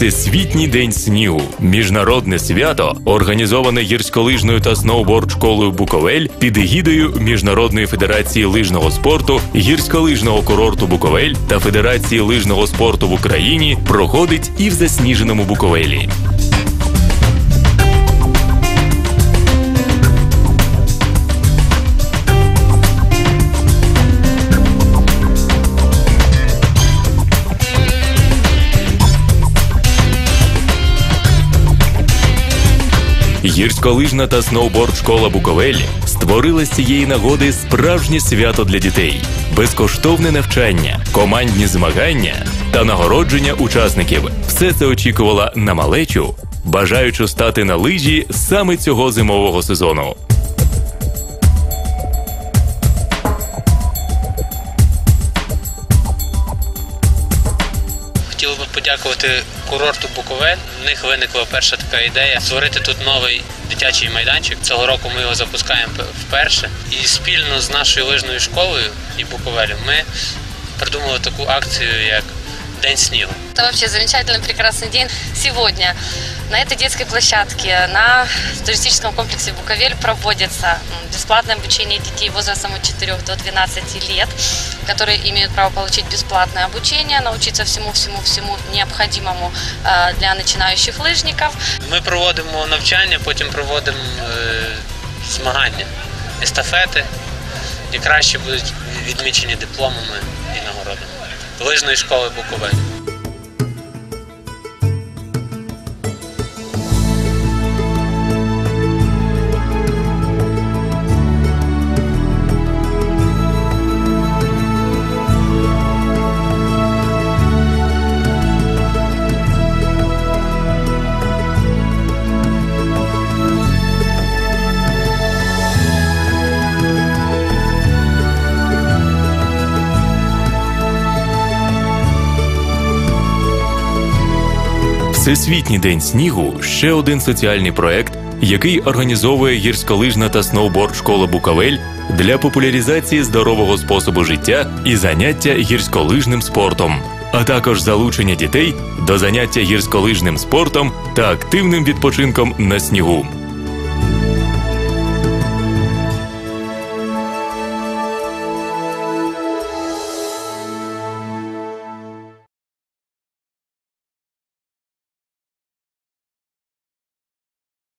Всесвітній день снігу міжнародне свято, організоване гірськолижною та сноуборд школою Буковель під егідою Міжнародної федерації лижного спорту, гірськолижного курорту Буковель та Федерації лижного спорту в Україні, проходить і в засніженому Буковелі. Гірськолижна та сноуборд школа Буковель створила з цієї нагоди справжнє свято для дітей, безкоштовне навчання, командні змагання та нагородження учасників. Все це очікувала на малечу, бажаючи стати на лижі саме цього зимового сезону. Подякувати курорту Буковель. В них виникла перша така ідея створити тут новий дитячий майданчик. Цього року ми його запускаємо вперше. І спільно з нашою лижною школою і Буковелем ми придумали таку акцію, як День снігу. Это вообще замечательный, прекрасный день. Сегодня на этой детской площадке на туристическом комплексе Буковель проводится м, бесплатное обучение детей возрастом от 4 до 12 лет, которые имеют право получить бесплатное обучение, научиться всему-всему-всему необходимому э, для начинающих лыжников. Ми проводимо навчання, потім проводимо е, змагання, естафети, і краще будуть відмічені дипломами і нагородами. Лижної школи Буковель. Всесвітній день снігу ще один соціальний проект, який організовує гірськолижна та сноуборд школа Букавель для популяризації здорового способу життя і заняття гірськолижним спортом, а також залучення дітей до заняття гірськолижним спортом та активним відпочинком на снігу.